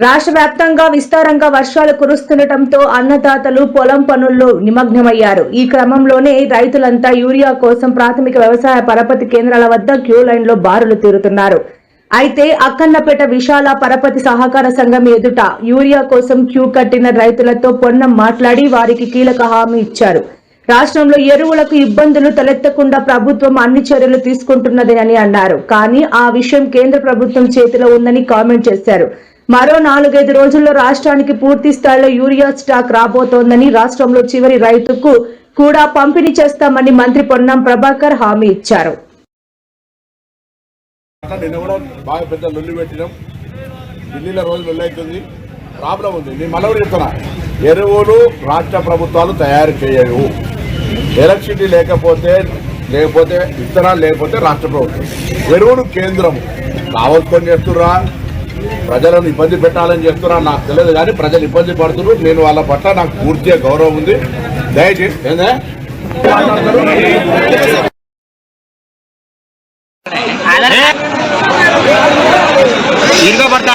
రాష్ట్ర వ్యాప్తంగా విస్తారంగా వర్షాలు కురుస్తుండటంతో అన్నదాతలు పొలం పనుల్లో నిమగ్నమయ్యారు. ఈ క్రమంలోనే రైతులంతా యూరియా కోసం ప్రాథమిక వ్యవసాయ పరపతి కేంద్రాల వద్ద క్యూ లైన్లో బారులు తీరుతున్నారు. అయితే అక్కన్నపేట విశాల పరపతి సహకార సంఘం ఎదుట యూరియా కోసం క్యూ కట్టిన రైతులతో పొన్నం మాట్లాడి వారికి కీలక హామీ ఇచ్చారు. రాష్ట్రంలో ఎరువులకు ఇబ్బందులు తలెత్తకుండా ప్రభుత్వం అన్ని చర్యలు తీసుకుంటున్నదని అన్నారు. కానీ ఆ విషయం కేంద్ర ప్రభుత్వం చేతిలో ఉందని కామెంట్ చేశారు. మరో నాలుగైదు రోజుల్లో రాష్ట్రానికి పూర్తి స్థాయిలో యూరియా స్టాక్ రాబోతోందని రాష్ట్రంలో చివరి రైతుకు కూడా పంపిణీ చేస్తామని మంత్రి పొన్నం ప్రభాకర్ హామీ ఇచ్చారు. నిన్న కూడా బాగా పెద్ద లొల్లి పెట్టినాం. ఢిల్లీలో రోజు లొల్లి అవుతుంది. ప్రాబ్లం ఉంది. నేను మళ్ళీ చెప్తున్నా. ఎరువులు రాష్ట్ర ప్రభుత్వాలు తయారు చేయవు. ఎలక్ట్రిసిటీ లేకపోతే లేకపోతే విత్తనాలు లేకపోతే రాష్ట్ర ప్రభుత్వం. ఎరువులు కేంద్రం కావలసుకొని చేస్తుర్రా ప్రజలను ఇబ్బంది పెట్టాలని చెప్తున్నారు నాకు తెలియదు కానీ ప్రజలు ఇబ్బంది పడుతున్నారు. నేను వాళ్ళ పట్ల నాకు పూర్తిగా గౌరవం ఉంది. దయచేసి ఏందే? పడతా.